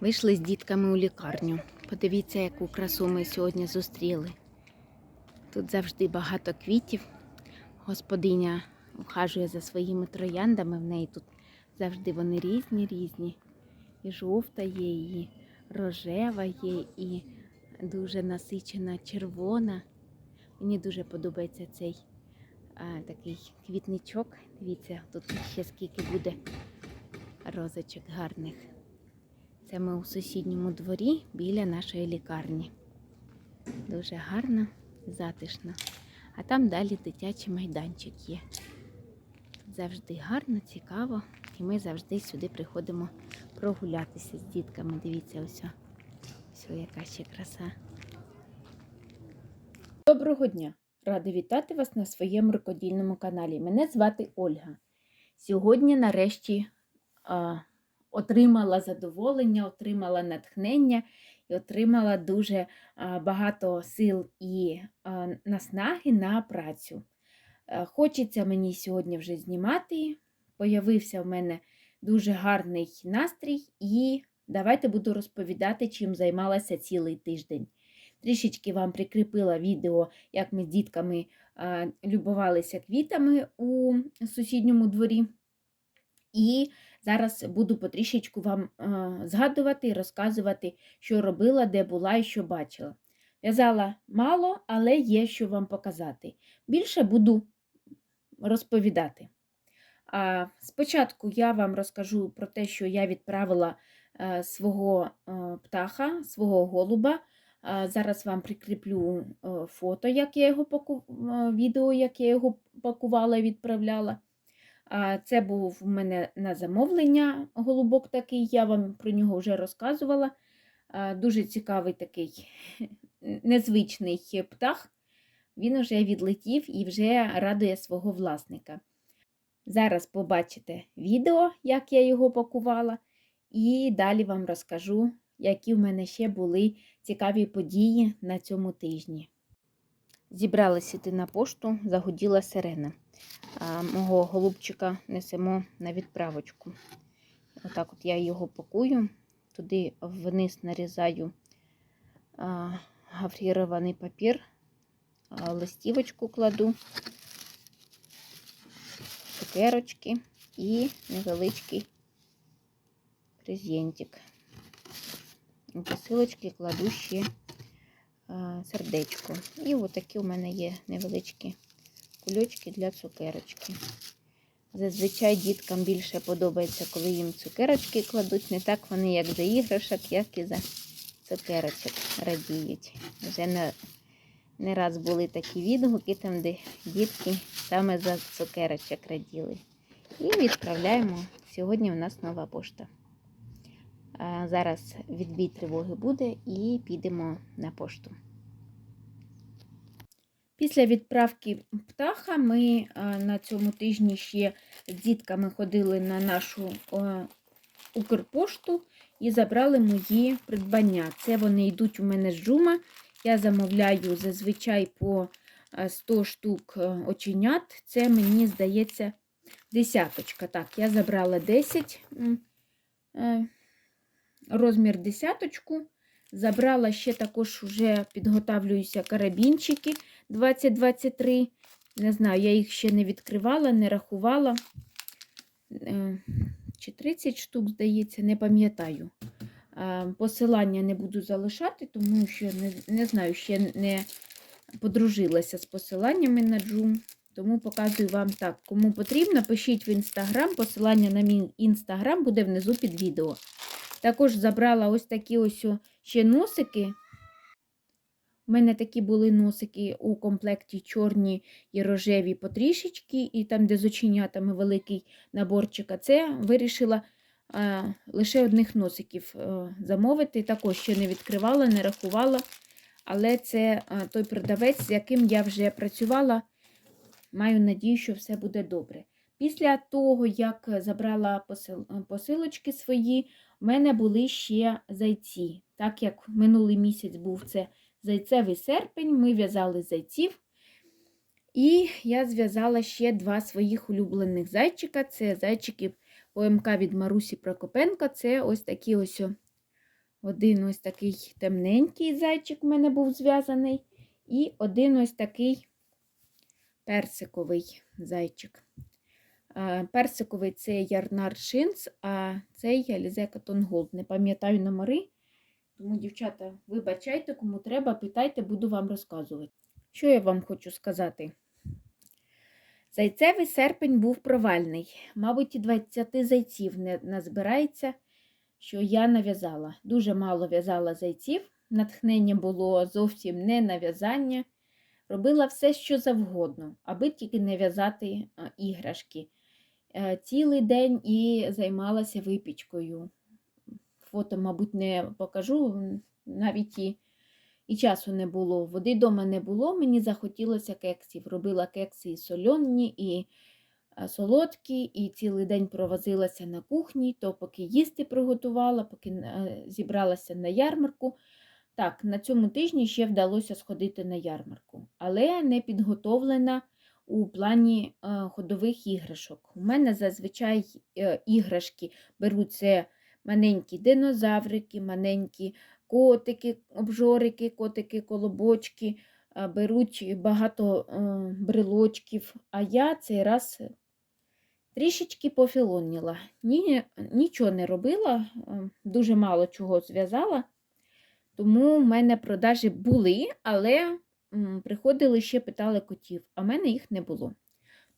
Вийшли з дітками у лікарню. Подивіться, яку красу ми сьогодні зустріли. Тут завжди багато квітів. Господиня ухажує за своїми трояндами. В неї тут завжди вони різні, різні. І жовта є, і рожева є, і дуже насичена червона. Мені дуже подобається цей а, такий квітничок. Дивіться, тут ще скільки буде розочок гарних. Це ми у сусідньому дворі біля нашої лікарні. Дуже гарно, затишно. А там далі дитячий майданчик є. Завжди гарно, цікаво. І ми завжди сюди приходимо прогулятися з дітками. Дивіться, ось. Ось яка ще краса. Доброго дня! Рада вітати вас на своєму рукодільному каналі. Мене звати Ольга. Сьогодні, нарешті, отримала задоволення, отримала натхнення і отримала дуже багато сил і наснаги на працю. Е, Хочеться мені сьогодні вже знімати. Появився в мене дуже гарний настрій, і давайте буду розповідати, чим займалася цілий тиждень. Трішечки вам прикріпила відео, як ми з дітками любувалися квітами у сусідньому дворі. І зараз буду потрішечку вам а, згадувати і розказувати, що робила, де була і що бачила. В'язала мало, але є що вам показати. Більше буду розповідати. А, спочатку я вам розкажу про те, що я відправила а, свого а, птаха, свого голуба. Зараз вам прикріплю е, фото, як я його паку... е, відео, як я його пакувала і відправляла. Це був у мене на замовлення голубок такий, я вам про нього вже розказувала. Дуже цікавий такий незвичний птах. Він вже відлетів і вже радує свого власника. Зараз побачите відео, як я його пакувала, і далі вам розкажу, які в мене ще були цікаві події на цьому тижні. Зібралися йти на пошту, загуділа сирена. А, мого голубчика несемо на відправочку. Отак от я його пакую, туди вниз нарізаю а, гофрірований папір, листівочку кладу, цукерочки і невеличкий презентик. Посилочки кладу ще сердечко. І отакі у мене є невеличкі кульочки для цукерочки. Зазвичай діткам більше подобається, коли їм цукерочки кладуть. Не так вони, як за іграшок, як і за цукерочок радіють. Вже не, не раз були такі відгуки, там, де дітки саме за цукерочок раділи. І відправляємо. Сьогодні у нас нова пошта. Зараз відбій тривоги буде і підемо на пошту. Після відправки птаха ми на цьому тижні ще з дітками ходили на нашу Укрпошту і забрали мої придбання. Це вони йдуть у мене з джума. Я замовляю зазвичай по 100 штук оченят. Це мені здається десяточка. Так, я забрала 10, е, розмір десяточку. Забрала ще також вже підготавлююся карабінчики 2023. Не знаю, я їх ще не відкривала, не рахувала. Е, Чи 30 штук, здається, не пам'ятаю. Е, Посилання не буду залишати, тому що не, не знаю, ще не подружилася з посиланнями на Джум. Тому показую вам так. Кому потрібно, пишіть в інстаграм. Посилання на мій інстаграм буде внизу під відео. Також забрала ось такі ось ще носики. У мене такі були носики у комплекті чорні і рожеві потрішечки, і там, де з оченятами великий наборчик. А це вирішила а, лише одних носиків а, замовити. Також ще не відкривала, не рахувала. Але це а, той продавець, з яким я вже працювала. Маю надію, що все буде добре. Після того, як забрала посил- посилочки свої, у мене були ще зайці. Так як минулий місяць був це зайцевий серпень, ми в'язали зайців. І я зв'язала ще два своїх улюблених зайчика. Це зайчики ОМК від Марусі Прокопенка. Це ось такі ось Один ось такий темненький зайчик в мене був зв'язаний, і один ось такий персиковий зайчик. Персиковий це Ярнар Шинц, а цей Алізе Катон Голд. Не пам'ятаю номери. Тому, дівчата, вибачайте, кому треба, питайте, буду вам розказувати. Що я вам хочу сказати? Зайцевий серпень був провальний. Мабуть, і 20 зайців не назбирається, що я нав'язала. Дуже мало в'язала зайців. Натхнення було зовсім не на в'язання. Робила все, що завгодно, аби тільки не в'язати іграшки. Е, Цілий день і займалася випічкою. Фото, мабуть, не покажу, навіть і, і часу не було. Води вдома не було, мені захотілося кексів. Робила кекси і сольонні, і е, солодкі, і цілий день провозилася на кухні, то поки їсти приготувала, поки е, зібралася на ярмарку. Так, на цьому тижні ще вдалося сходити на ярмарку, але не підготовлена у плані е, ходових іграшок. У мене зазвичай іграшки беруться маленькі динозаврики, маленькі котики, обжорики, котики, колобочки, беруть багато е, брелочків. А я цей раз трішечки пофілоніла. Ні, нічого не робила, е, дуже мало чого зв'язала. Тому в мене продажі були, але приходили ще питали котів, а в мене їх не було.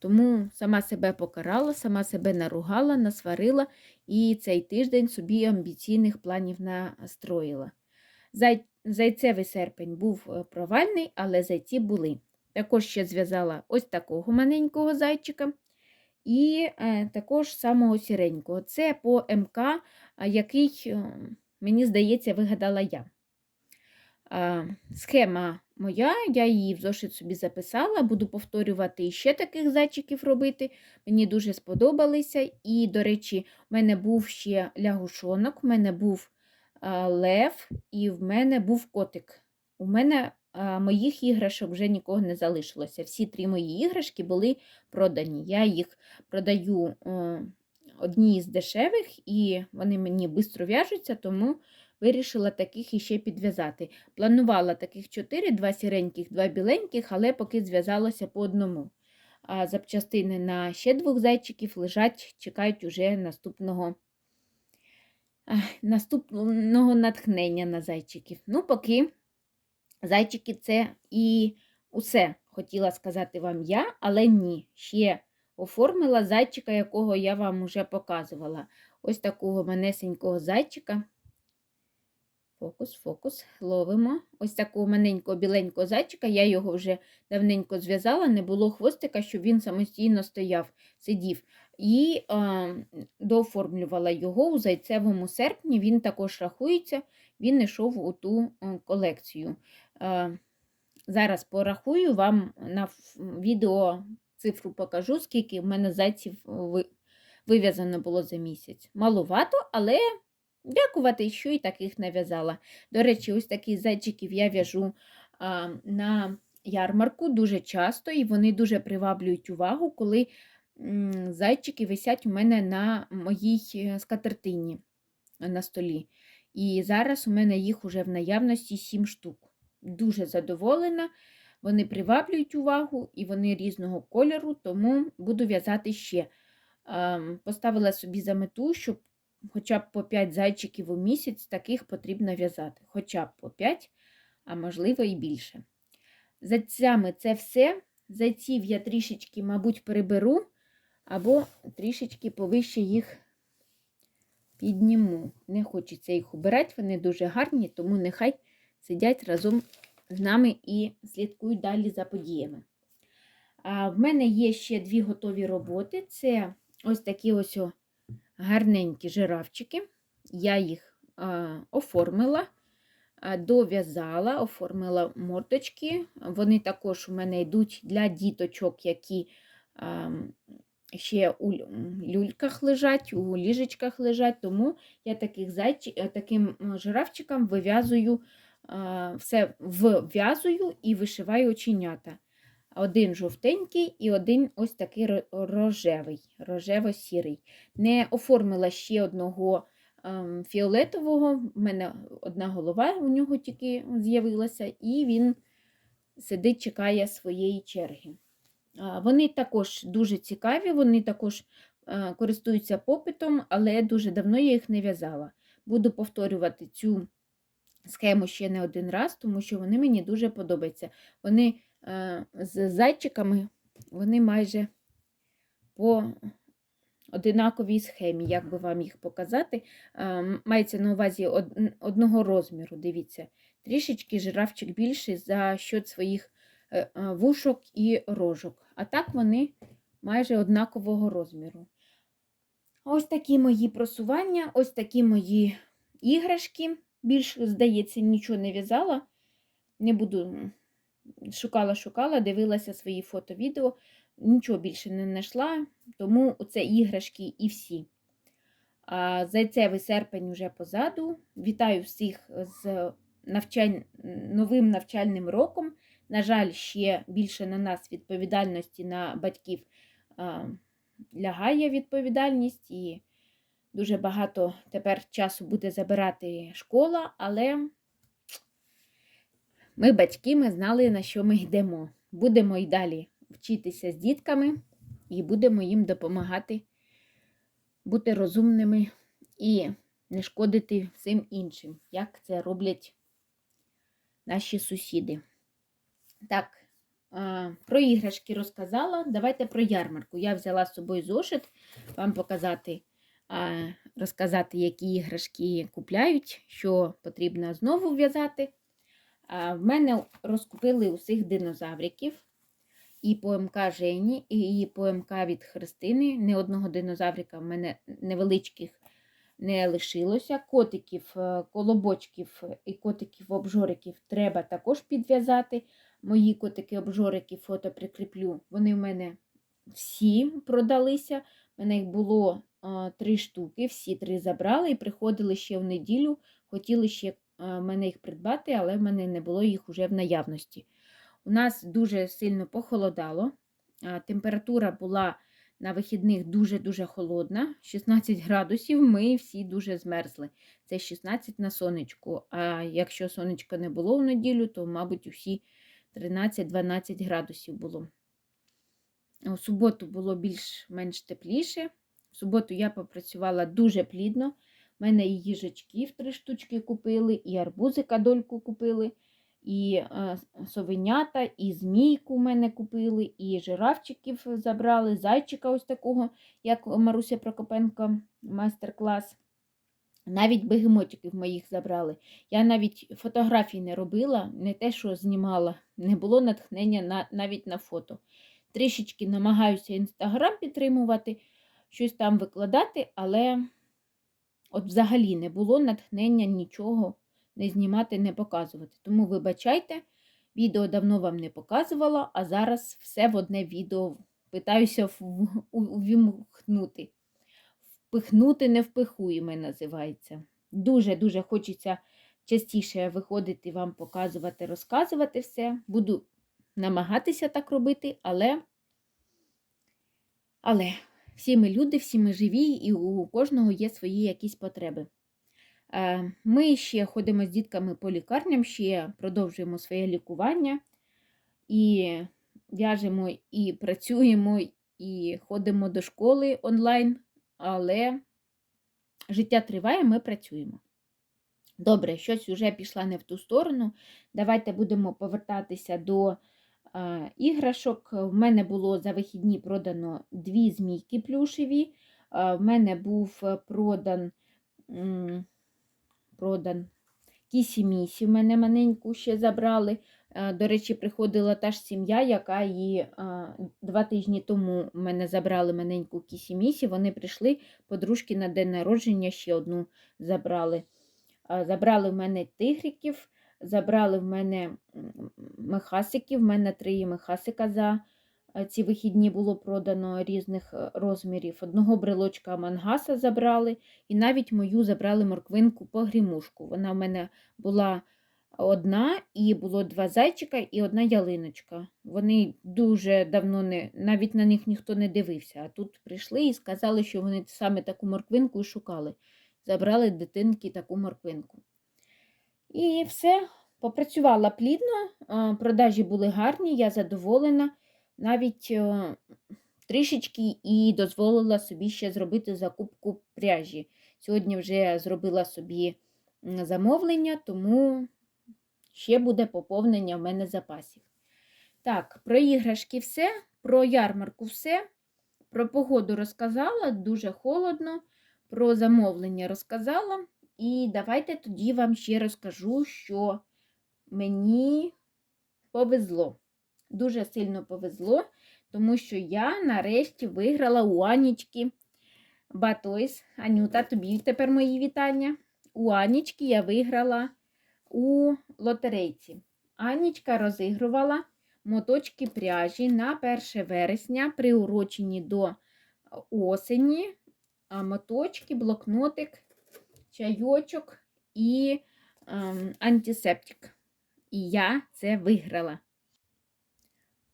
Тому сама себе покарала, сама себе наругала, насварила і цей тиждень собі амбіційних планів настроїла. Зай... Зайцевий серпень був е, провальний, але зайці були. Також ще зв'язала ось такого маленького зайчика і е, також самого сіренького. Це по МК, який, е, мені здається, вигадала я. Схема моя, я її в зошит собі записала, буду повторювати і ще таких зайчиків робити. Мені дуже сподобалися. І, до речі, в мене був ще лягушонок, в мене був лев і в мене був котик. У мене моїх іграшок вже нікого не залишилося. Всі три мої іграшки були продані. Я їх продаю е, одні з дешевих, і вони мені швидко в'яжуться, тому вирішила таких іще підв'язати. Планувала таких чотири, два сіреньких, два біленьких, але поки зв'язалося по одному. А запчастини на ще двох зайчиків лежать, чекають уже наступного, наступного натхнення на зайчиків. Ну, поки зайчики це і усе хотіла сказати вам я, але ні. Ще оформила зайчика, якого я вам уже показувала. Ось такого манесенького зайчика. Фокус, фокус, ловимо. Ось такого маленького біленького зайчика. Я його вже давненько зв'язала, не було хвостика, щоб він самостійно стояв, сидів. І а, дооформлювала його у зайцевому серпні. Він також рахується, він йшов у ту колекцію. А, зараз порахую вам на відео цифру покажу, скільки в мене зайців ви- вив'язано було за місяць. Малувато, але Дякувати, що і таких нав'язала. До речі, ось таких зайчиків я в'яжу на ярмарку дуже часто, і вони дуже приваблюють увагу, коли зайчики висять у мене на моїй е, скатертині е, на столі. І зараз у мене їх уже в наявності 7 штук. Дуже задоволена. Вони приваблюють увагу і вони різного кольору, тому буду в'язати ще. Поставила собі за мету, щоб хоча б по 5 зайчиків у місяць таких потрібно в'язати. Хоча б по 5, а можливо і більше. Зайцями це все. Зайців я трішечки, мабуть, переберу, або трішечки повище їх підніму. Не хочеться їх убирати, вони дуже гарні, тому нехай сидять разом з нами і слідкують далі за подіями. А в мене є ще дві готові роботи. Це ось такі ось гарненькі жирафчики. Я їх оформила, дов'язала, оформила мордочки. Вони також у мене йдуть для діточок, які ще у люльках лежать, у ліжечках лежать. Тому я таких зайчик, таким жирафчикам вив'язую все вв'язую і вишиваю оченята. Один жовтенький і один ось такий рожевий, рожево-сірий. Не оформила ще одного ем, фіолетового. У мене одна голова у нього тільки з'явилася, і він сидить, чекає своєї черги. Вони також дуже цікаві, вони також е, користуються попитом, але дуже давно я їх не в'язала. Буду повторювати цю схему ще не один раз, тому що вони мені дуже подобаються. Вони з зайчиками, вони майже по одинаковій схемі, як би вам їх показати. Е, Мається на увазі одного розміру, дивіться. Трішечки жирафчик більший за счет своїх е, е, вушок і рожок. А так вони майже однакового розміру. Ось такі мої просування, ось такі мої іграшки. Більш, здається, нічого не в'язала. Не буду шукала, шукала, дивилася свої фото-відео, нічого більше не знайшла, тому це іграшки і всі. А зайцевий серпень уже позаду. Вітаю всіх з навчань... новим навчальним роком. На жаль, ще більше на нас відповідальності на батьків лягає відповідальність, і дуже багато тепер часу буде забирати школа, але ми, батьки, ми знали, на що ми йдемо. Будемо й далі вчитися з дітками і будемо їм допомагати бути розумними і не шкодити всім іншим, як це роблять наші сусіди. Так, про іграшки розказала. Давайте про ярмарку. Я взяла з собою зошит вам показати, розказати, які іграшки купляють, що потрібно знову в'язати. В мене розкупили усіх динозавриків. І по МК Жені, і по МК від Христини. Не одного динозаврика в мене невеличких не лишилося. Котиків, е, колобочків і котиків-обжориків треба також підв'язати. Мої котики-обжорики фото прикріплю. Вони в мене всі продалися. У мене їх було три штуки, всі три забрали і приходили ще в неділю. Хотіли ще в мене їх придбати, але в мене не було їх уже в наявності. У нас дуже сильно похолодало. Температура була на вихідних дуже-дуже холодна. 16 градусів. Ми всі дуже змерзли. Це 16 на сонечку. А якщо сонечка не було в неділю, то, мабуть, усі 13-12 градусів було. У суботу було більш-менш тепліше. В суботу я попрацювала дуже плідно. У мене і їжачків три штучки купили, і арбузика дольку купили, і е, совенята, і змійку в мене купили, і жирафчиків забрали, зайчика ось такого, як Маруся Прокопенко, майстер-клас. Навіть бегемотиків моїх забрали. Я навіть фотографій не робила, не те, що знімала, не було натхнення на, навіть на фото. Трішечки намагаюся інстаграм підтримувати, щось там викладати, але от взагалі не було натхнення нічого не знімати, не показувати. Тому вибачайте, відео давно вам не показувала, а зараз все в одне відео питаюся увімкнути. Впихнути не впихуємо, називається. Дуже-дуже хочеться частіше виходити вам показувати, розказувати все. Буду намагатися так робити, але, але всі ми люди, всі ми живі, і у кожного є свої якісь потреби. Е, Ми ще ходимо з дітками по лікарням, ще продовжуємо своє лікування і в'яжемо, і працюємо, і ходимо до школи онлайн, але життя триває, ми працюємо. Добре, щось вже пішла не в ту сторону. Давайте будемо повертатися до іграшок. В мене було за вихідні продано дві змійки плюшеві. Е, в мене був е, продан, продан кісі-місі. В мене маленьку ще забрали. Е, До речі, приходила та ж сім'я, яка її е, два тижні тому мене забрали маленьку кісі-місі. Вони прийшли, подружки на день народження ще одну забрали. Забрали в мене тигриків, забрали в мене м, мехасиків. В мене три мехасика за е, ці вихідні було продано різних е, розмірів. Одного брелочка мангаса забрали, і навіть мою забрали морквинку погрімушку. Вона в мене була одна, і було два зайчика і одна ялиночка. Вони дуже давно не, навіть на них ніхто не дивився. А тут прийшли і сказали, що вони саме таку морквинку і шукали. забрали дитинки таку морквинку. І все, попрацювала плідно, продажі були гарні, я задоволена. Навіть е, трішечки і дозволила собі ще зробити закупку пряжі. Сьогодні вже зробила собі замовлення, тому ще буде поповнення в мене запасів. Так, про іграшки все, про ярмарку все. Про погоду розказала, дуже холодно. Про замовлення розказала. І давайте тоді вам ще розкажу, що мені повезло. Дуже сильно повезло, тому що я нарешті виграла у Анічки Батойс. Анюта, тобі тепер мої вітання. У Анічки я виграла у лотерейці. Анічка розігрувала моточки пряжі на 1 вересня, приурочені до осені. А моточки, блокнотик, чайочок і ем, антисептик. І я це виграла.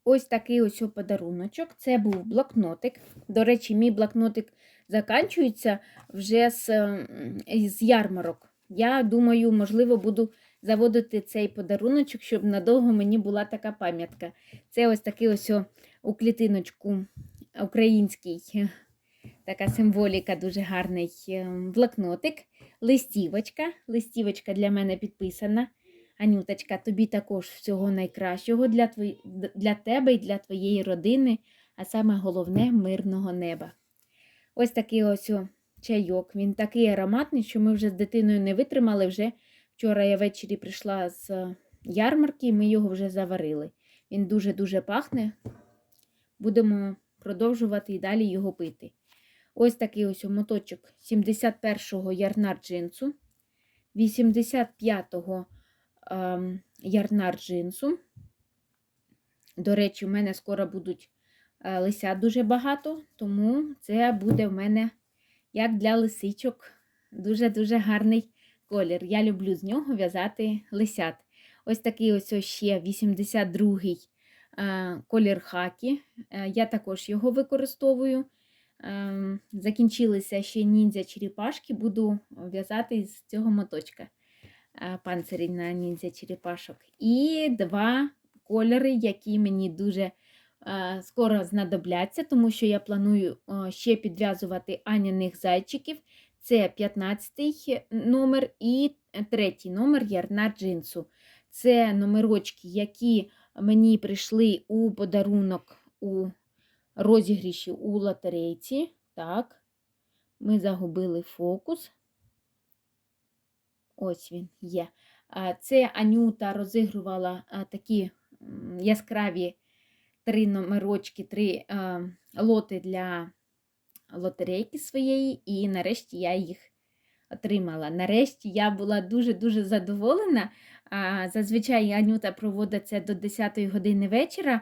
Ось такий ось подаруночок. Це був блокнотик. До речі, мій блокнотик заканчується вже з, ем, з ярмарок. Я думаю, можливо, буду заводити цей подаруночок, щоб надовго мені була така пам'ятка. Це ось такий ось у клітиночку український. Така символіка, дуже гарний е, блокнотик. Листівочка. Листівочка для мене підписана. Анюточка, тобі також всього найкращого для, твої... для тебе і для твоєї родини, а саме головне мирного неба. Ось такий ось чайок. Він такий ароматний, що ми вже з дитиною не витримали. Вже вчора я ввечері прийшла з ярмарки, і ми його вже заварили. Він дуже-дуже пахне. Будемо продовжувати і далі його пити. Ось такий ось моточок 71-го ярнар джинсу, 85-го ем, ярнар джинсу. До речі, в мене скоро будуть е, лисят дуже багато, тому це буде в мене як для лисичок дуже-дуже гарний колір. Я люблю з нього в'язати лисят. Ось такий ось ще 82-й е, колір хакі. Е, Я також його використовую. Ем, Закінчилися ще ніндзя черепашки, буду в'язати з цього моточка е, панцирі на ніндзя черепашок. І два кольори, які мені дуже е, скоро знадобляться, тому що я планую ще підв'язувати аняних зайчиків. Це 15 номер і третій номер ярна джинсу. Це номерочки, які мені прийшли у подарунок у розігріші у лотерейці. Так, ми загубили фокус. Ось він є. Це Анюта розігрувала такі яскраві три номерочки, три лоти для лотерейки своєї, і нарешті я їх отримала. Нарешті я була дуже-дуже задоволена. Зазвичай Анюта проводить це до 10 години вечора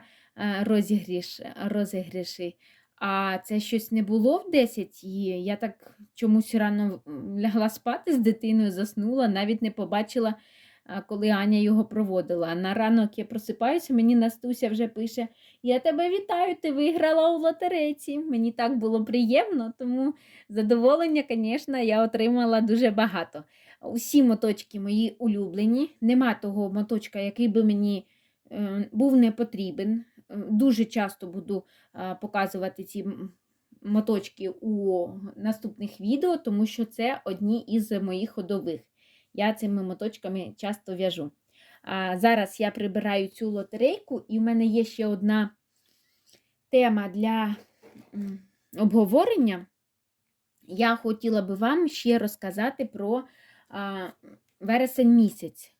розігріш, розігріші. А це щось не було в 10, і я так чомусь рано лягла спати з дитиною, заснула, навіть не побачила, коли Аня його проводила. На ранок я просипаюся, мені Настуся вже пише: Я тебе вітаю, ти виграла у лотерейці. Мені так було приємно, тому задоволення, звісно, я отримала дуже багато. Усі моточки мої улюблені. Нема того моточка, який би мені е, був не потрібен. Дуже часто буду е, показувати ці моточки у наступних відео, тому що це одні із моїх ходових. Я цими моточками часто в'яжу. Зараз я прибираю цю лотерейку, і в мене є ще одна тема для обговорення. Я хотіла би вам ще розказати про вересень місяць.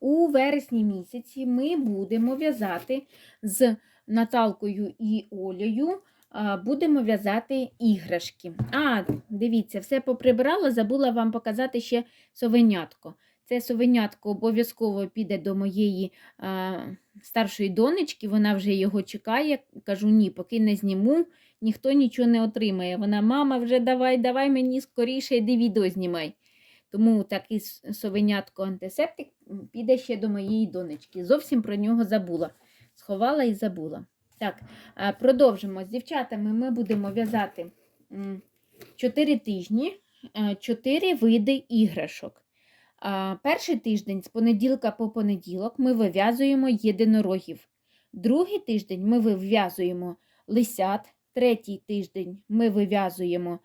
У вересні місяці ми будемо в'язати з Наталкою і Олею. Будемо в'язати іграшки. А, дивіться, все поприбирала, забула вам показати ще совенятко. Це совенятко обов'язково піде до моєї а, старшої донечки, вона вже його чекає. Кажу, ні, поки не зніму, ніхто нічого не отримає. Вона, мама, вже давай, давай мені скоріше, йди відео знімай. Тому такий совенятко антисептик піде ще до моєї донечки. Зовсім про нього забула. Сховала і забула. Так, продовжимо. З дівчатами ми будемо в'язати 4 тижні. е, чотири види іграшок. Перший тиждень з понеділка по понеділок ми вив'язуємо єдинорогів. Другий тиждень ми вив'язуємо лисят. Третій тиждень ми вив'язуємо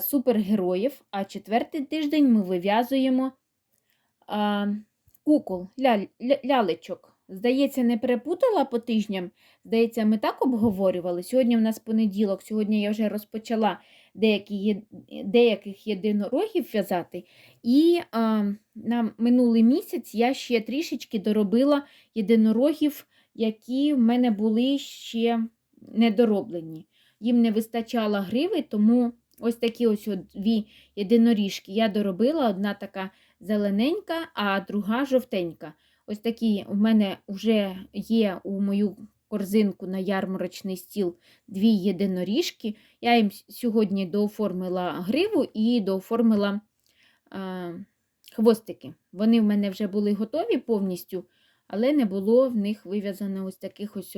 супергероїв, а четвертий тиждень ми вив'язуємо кукол, ля, ля, лялечок. Здається, не перепутала по тижням. Здається, ми так обговорювали. Сьогодні в нас понеділок, сьогодні я вже розпочала деякі, деяких єдинорогів в'язати. І а, на минулий місяць я ще трішечки доробила єдинорогів, які в мене були ще недороблені. Їм не вистачало гриви, тому ось такі ось дві єдиноріжки я доробила. Одна така зелененька, а друга жовтенька. Ось такі у мене вже є у мою корзинку на ярмарочний стіл дві єдиноріжки. Я їм сьогодні дооформила гриву і дооформила а, хвостики. Вони в мене вже були готові повністю, але не було в них вив'язано ось таких ось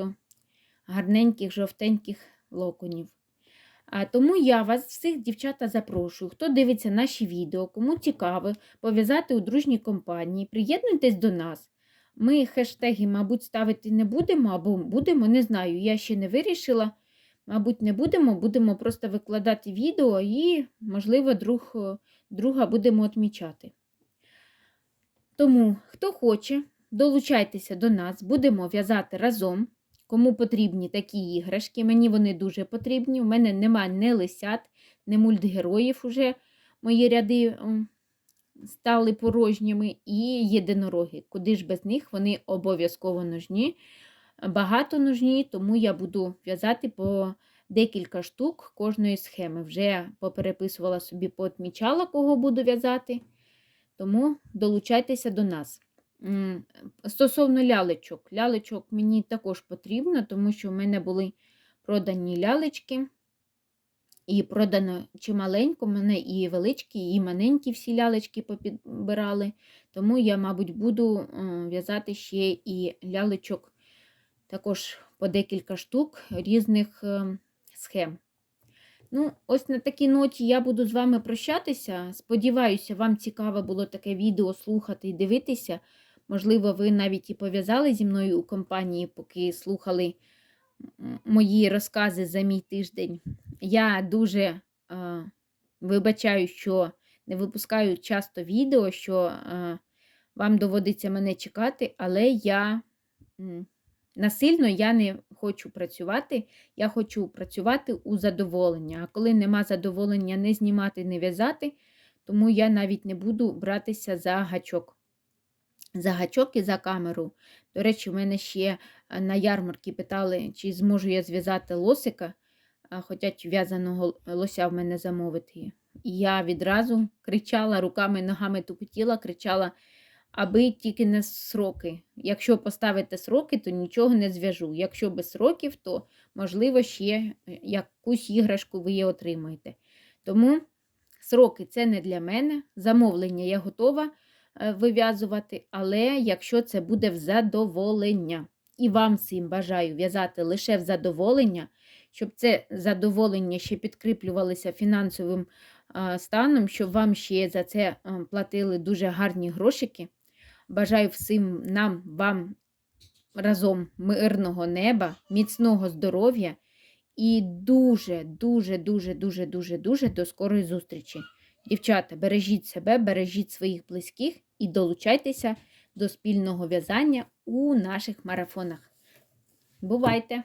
гарненьких жовтеньких локонів. Тому я вас всіх, дівчата, запрошую. Хто дивиться наші відео, кому цікаво пов'язати у дружній компанії, приєднуйтесь до нас. Ми хештеги, мабуть, ставити не будемо, або будемо, не знаю, я ще не вирішила. Мабуть, не будемо, будемо просто викладати відео і, можливо, друг, друга будемо відмічати. Тому, хто хоче, долучайтеся до нас, будемо в'язати разом. Кому потрібні такі іграшки, мені вони дуже потрібні. У мене нема не лисят, не мультгероїв уже мої ряди стали порожніми, і єдинороги. Куди ж без них вони обов'язково нужні, багато нужні, тому я буду в'язати по декілька штук кожної схеми. Вже попереписувала собі, поотмічала, кого буду в'язати. Тому долучайтеся до нас. Стосовно лялечок, лялечок мені також потрібно, тому що в мене були продані лялечки. І продано чималенько, мене і величкі, і маленькі всі лялечки попідбирали. Тому я, мабуть, буду е, в'язати ще і лялечок також по декілька штук різних е, схем. Ну, ось на такій ноті я буду з вами прощатися. Сподіваюся, вам цікаво було таке відео слухати і дивитися. Можливо, ви навіть і пов'язали зі мною у компанії, поки слухали мої розкази за мій тиждень. Я дуже е, вибачаю, що не випускаю часто відео, що е, вам доводиться мене чекати, але я м, насильно я не хочу працювати. Я хочу працювати у задоволення. А коли нема задоволення не знімати, не в'язати, тому я навіть не буду братися за гачок. За гачок і за камеру. До речі, в мене ще е, на ярмарці питали, чи зможу я зв'язати лосика, хочуть в'язаного лося в мене замовити. І я відразу кричала руками, ногами тупотіла, кричала, аби тільки не сроки. Якщо поставите сроки, то нічого не зв'яжу. Якщо без сроків, то, можливо, ще е, якусь іграшку ви її отримаєте. Тому сроки це не для мене. Замовлення я готова вив'язувати, але якщо це буде в задоволення. І вам всім бажаю в'язати лише в задоволення, щоб це задоволення ще підкріплювалося фінансовим станом, щоб вам ще за це платили дуже гарні грошики. Бажаю всім нам, вам разом мирного неба, міцного здоров'я і дуже, дуже, дуже, дуже, дуже, дуже до скорої зустрічі. Дівчата, бережіть себе, бережіть своїх близьких і долучайтеся до спільного в'язання у наших марафонах. Бувайте!